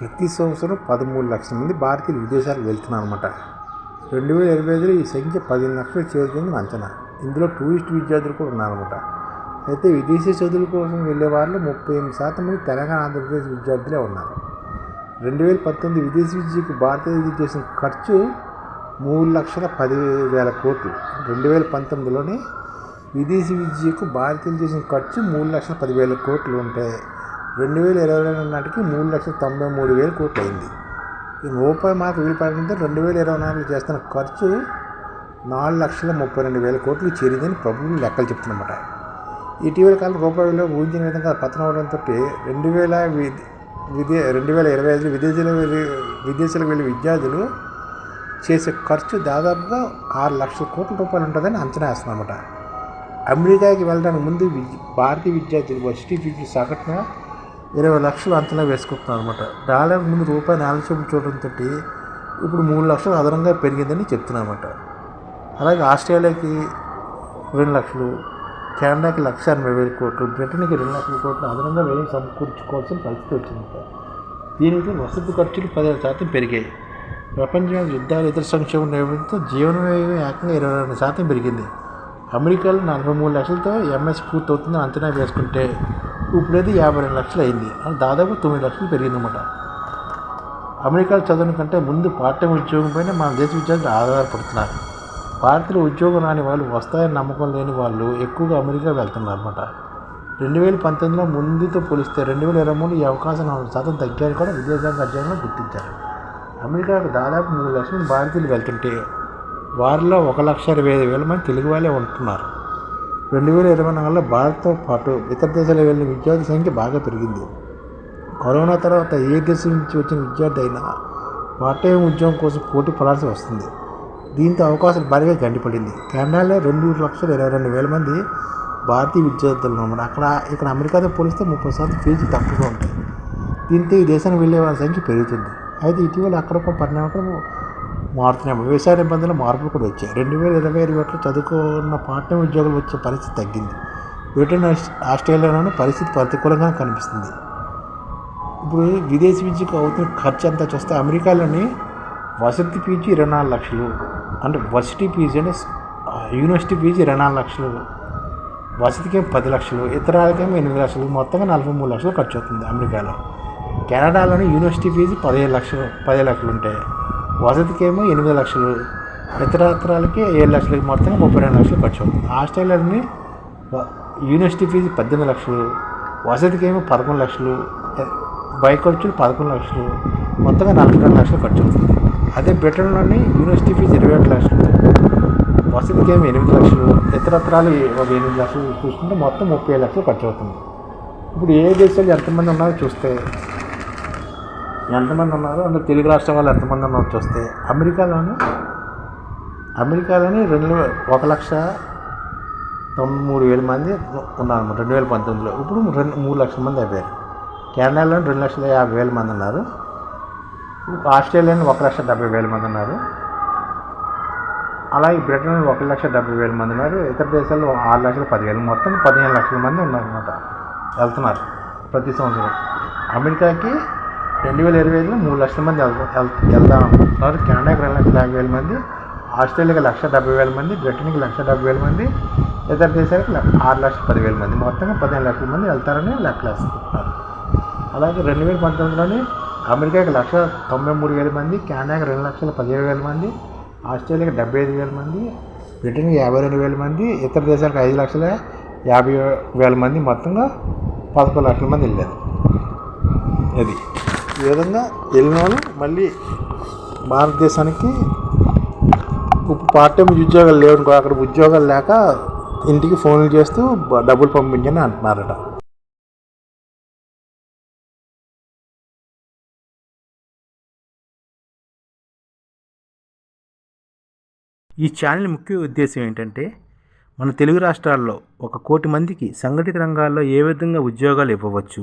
ప్రతి సంవత్సరం పదమూడు లక్షల మంది భారతీయులు విదేశాలకు వెళ్తున్నారు అనమాట రెండు వేల ఇరవై ఐదులో ఈ సంఖ్య పదిహేను లక్షలు చేరుకుందని అంచనా. ఇందులో టూరిస్ట్ విద్యార్థులు కూడా ఉన్నారన్నమాట. అయితే విదేశీ చదువుల కోసం వెళ్ళే వాళ్ళు ముప్పై ఎనిమిది శాతం మంది తెలంగాణ ఆంధ్రప్రదేశ్ విద్యార్థులే ఉన్నారు. రెండు వేల పంతొమ్మిది విదేశీ విద్యకు భారతదేశం చేసిన ఖర్చు మూడు లక్షల పది వేల కోట్లు. రెండు వేల పంతొమ్మిదిలోనే విదేశీ విద్యకు భారతీయులు చేసిన ఖర్చు మూడు లక్షల పదివేల కోట్లు ఉంటాయి రెండు వేల ఇరవై రెండు నాటికి మూడు లక్షల తొంభై మూడు వేల కోట్లు అయింది ఈ రూపాయి మార్కు వీలుపడడంతో రెండు వేల ఇరవై నాలుగు చేస్తున్న ఖర్చు నాలుగు లక్షల ముప్పై రెండు వేల కోట్లు చేరిందని ప్రభుత్వం లెక్కలు చెప్తున్నమాట ఇటీవల కాలం రూపాయి విలువ ఊహించిన విధంగా పతనం అవడంతో రెండు వేల విదే విదే రెండు వేల ఇరవై ఐదులో విదేశాలకు వెళ్ళి విదేశాలకు వెళ్ళే విద్యార్థులు చేసే ఖర్చు దాదాపుగా ఆరు లక్షల కోట్ల రూపాయలు ఉంటుందని అంచనా వేస్తున్నమాట అమెరికాకి వెళ్ళడానికి ముందు భారతీయ విద్యార్థులు వర్సిటీ ఫీజులు సగటున ఇరవై లక్షలు అంచనా వేసుకుంటున్నారు అనమాట డాలర్ ముందు రూపాయి నాలుగు చూపులు చూడడంతో ఇప్పుడు మూడు లక్షలు అదనంగా పెరిగిందని చెప్తున్నానమాట అలాగే ఆస్ట్రేలియాకి రెండు లక్షలు కెనడాకి లక్ష ఎనభై వేల కోట్లు బ్రిటన్కి రెండు లక్షల కోట్లు అదనంగా వ్యయం సమకూర్చుకోవాల్సిన పరిస్థితి వచ్చిందట దీనికి వసతి ఖర్చులు పదిహేను శాతం పెరిగాయి. ప్రపంచంలో యుద్ధాలు ఇతర సంక్షేమం నేపథ్యంతో జీవన వ్యయం ఏకంగా ఇరవై రెండు శాతం పెరిగింది. అమెరికాలో నలభై మూడు లక్షలతో ఎంఎస్ పూర్తవుతుందని అంచనా వేసుకుంటే ఇప్పుడైతే యాభై రెండు లక్షలు అయింది. అని దాదాపు తొమ్మిది లక్షలు పెరిగిందన్నమాట. అమెరికాలో చదవడం కంటే ముందు పార్ట్ టైం ఉద్యోగం పైన మన దేశ విద్యార్థులు ఆధారపడుతున్నారు. భారతీయ ఉద్యోగం రాని వాళ్ళు వస్తాయని నమ్మకం లేని వాళ్ళు ఎక్కువగా అమెరికా వెళ్తున్నారు అనమాట రెండు వేల పంతొమ్మిదిలో ముందుతో పోలిస్తే రెండు వేల ఇరవై మూడు ఈ అవకాశం నాలుగు శాతం తగ్గాయని కూడా విదేశాంగ అధ్యయనంలో గుర్తించారు. అమెరికాకు దాదాపు మూడు లక్షల భారతీయులు వెళ్తుంటే వారిలో ఒక లక్ష ఇరవై ఐదు వేల మంది తెలుగు వాళ్ళే ఉంటున్నారు. రెండు వేల ఇరవై నాలుగులో భారత్తో పాటు ఇతర దేశాలకు వెళ్ళిన విద్యార్థి సంఖ్య బాగా పెరిగింది. కరోనా తర్వాత ఏ దేశం నుంచి వచ్చిన విద్యార్థి అయినా పార్ట్ టైం ఉద్యోగం కోసం పోటీ పడాల్సి వస్తుంది. దీంతో అవకాశాలు భారీగా గండిపడింది. కెనడాలో రెండు లక్షల ఇరవై రెండు వేల మంది భారతీయ విద్యార్థులు ఉన్నారు. అక్కడ ఇక్కడ అమెరికాతో పోలిస్తే ముప్పై శాతం ఫీజు తక్కువగా ఉంటాయి. దీంతో ఈ దేశానికి వెళ్ళే వాళ్ళ సంఖ్య పెరుగుతుంది. అయితే ఇటీవల అక్కడ ఒక పరిణామం మారుతున్నాయి. వ్యవసాయ నిబంధనలు మార్పులు కూడా వచ్చాయి. రెండు వేల ఇరవై ఐదు ఒకటిలో చదువుకున్న పాఠ్య ఉద్యోగులు వచ్చే పరిస్థితి తగ్గింది. బ్రిటన్ ఆస్ట్రేలియాలోనూ పరిస్థితి ప్రతికూలంగా కనిపిస్తుంది. ఇప్పుడు విదేశీ విద్యకు అవుతున్న ఖర్చు అంతా చూస్తే అమెరికాలోని వసతి ఫీజు ఇరవై నాలుగు లక్షలు అంటే వర్సిటీ ఫీజు అంటే యూనివర్సిటీ ఫీజు ఇరవై నాలుగు లక్షలు వసతికేమో పది లక్షలు ఇతరాలకేమో ఎనిమిది లక్షలు మొత్తంగా నలభై మూడు లక్షలు ఖర్చు అవుతుంది అమెరికాలో. కెనడాలోని యూనివర్సిటీ ఫీజు పదిహేను లక్షలు పదిహేను లక్షలు ఉంటాయి. వసతికేమో ఎనిమిది లక్షలు ఇతరత్రాలకి ఏడు లక్షలకి మొత్తంగా ముప్పై రెండు లక్షలు ఖర్చు అవుతుంది. ఆస్ట్రేలియాలోని యూనివర్సిటీ ఫీజు పద్దెనిమిది లక్షలు వసతికేమో పదకొండు లక్షలు బైక్ ఖర్చులు పదకొండు లక్షలు మొత్తంగా నలభై రెండు లక్షలు ఖర్చు అవుతుంది. అదే బ్రిటన్లోని యూనివర్సిటీ ఫీజు ఇరవై ఒకటి లక్షలు వసతికి ఏమో ఎనిమిది లక్షలు ఇతరత్రాలు ఒక ఎనిమిది లక్షలు చూసుకుంటే మొత్తం ముప్పై ఏడు లక్షలు ఖర్చు అవుతుంది. ఇప్పుడు ఏ దేశాలు ఎంతమంది ఉన్నారో చూస్తే ఎంతమంది ఉన్నారో? అందులో తెలుగు రాష్ట్రం వాళ్ళు ఎంతమంది ఉన్నారో చూస్తే అమెరికాలోని అమెరికాలోని రెండు ఒక లక్ష తొంభై మూడు వేల మంది ఉన్నారన్నమాట రెండు వేల పంతొమ్మిదిలో. ఇప్పుడు రెండు మూడు లక్షల మంది అయిపోయారు. కెనడాలో రెండు లక్షల యాభై వేల మంది ఉన్నారు. ఇప్పుడు ఆస్ట్రేలియాలో ఒక లక్ష డెబ్బై వేల మంది ఉన్నారు. అలాగే బ్రిటన్ ఒక లక్ష డెబ్బై వేల మంది ఉన్నారు. ఇతర దేశాల్లో ఆరు లక్షల పదివేలు మొత్తం పదిహేను లక్షల మంది ఉన్నారన్నమాట. వెళ్తున్నారు ప్రతి సంవత్సరం. అమెరికాకి రెండు వేల ఇరవై ఐదులో మూడు లక్షల మంది వెళ్దాం అనుకుంటున్నారు. కెనడాకి రెండు లక్షల యాభై వేల మంది ఆస్ట్రేలియాకి లక్ష డెబ్బై వేల మంది బ్రిటన్కి లక్ష డెబ్బై వేల మంది ఇతర దేశాలకు ఆరు లక్షల పదివేల మంది. మొత్తంగా పదిహేను లక్షల మంది వెళ్తారని లెక్కలు అలాగే రెండు వేల పంతొమ్మిదిలోని అమెరికాకి లక్ష తొంభై మూడు వేల మంది కెనడాకి రెండు లక్షల పదిహేడు వేల మంది ఆస్ట్రేలియాకి డెబ్బై ఐదు వేల మంది బ్రిటన్కి యాభై రెండు వేల మంది ఇతర దేశాలకు ఐదు లక్షల యాభై వేల మంది. మొత్తంగా పదకొండు లక్షల మంది వెళ్ళారు. అది ఈ విధంగా వెళ్ళిన వాళ్ళు మళ్ళీ భారతదేశానికి ఇప్పుడు పార్ట్ టైం ఉద్యోగాలు లేవనుకో అక్కడ ఉద్యోగాలు లేక ఇంటికి ఫోన్లు చేస్తూ డబ్బులు పంపించని అంటున్నారట. ఈ ఛానల్ ముఖ్య ఉద్దేశం ఏంటంటే మన తెలుగు రాష్ట్రాల్లో ఒక కోటి మందికి సంఘటిత రంగాల్లో ఏ విధంగా ఉద్యోగాలు ఇవ్వవచ్చు